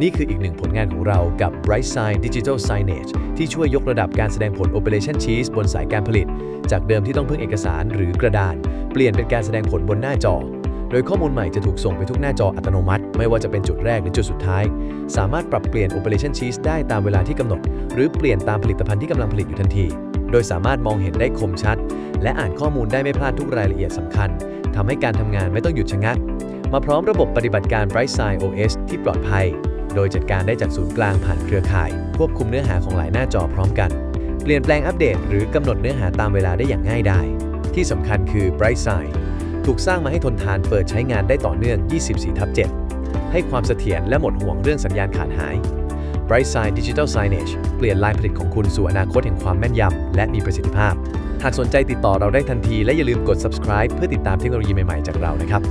นี่คืออีกหนึ่งผลงานของเรากับ Bright Sign Digital Signage ที่ช่วยยกระดับการแสดงผล Operation Cheese บนสายการผลิต จากเดิมที่ต้องพึ่งเอกสารหรือกระดาน เปลี่ยนเป็นการแสดงผลบนหน้าจอ โดยข้อมูลใหม่จะถูกส่งไปทุกหน้าจออัตโนมัติ ไม่ว่าจะเป็นจุดแรกหรือจุดสุดท้าย สามารถปรับเปลี่ยน Operation Cheese ได้ตามเวลาที่กำหนด หรือเปลี่ยนตามผลิตภัณฑ์ที่กำลังผลิตอยู่ทันที โดยสามารถมองเห็นได้คมชัด และอ่านข้อมูลได้ไม่พลาดทุกรายละเอียดสำคัญทำให้การทำงานไม่ต้องหยุดชะงักมาพร้อมระบบปฏิบัติการ Bright Sign OS ที่ปลอดภัย โดยจัดการได้จากศูนย์กลางผ่านเครือข่าย ควบคุมเนื้อหาของหลายหน้าจอพร้อมกัน เปลี่ยนแปลงอัปเดต หรือกำหนดเนื้อหาตามเวลาได้อย่างง่ายดายที่สำคัญคือ Bright Sign ถูกสร้างมาให้ทนทานเปิดใช้งานได้ต่อเนื่อง 24ทับ7ให้ความเสถียรและหมดห่วงเรื่องสัญญาณขาดหาย Bright Sign Digital Signage เปลี่ยนลายผลิตของคุณสู่อนาคตแห่งความแม่นยำและมีประสิทธิภาพ หากสนใจติดต่อเราได้ทันทีและอย่าลืมกด subscribe เพื่อติดตามเทคโนโลยีใหม่ๆจากเรานะครับ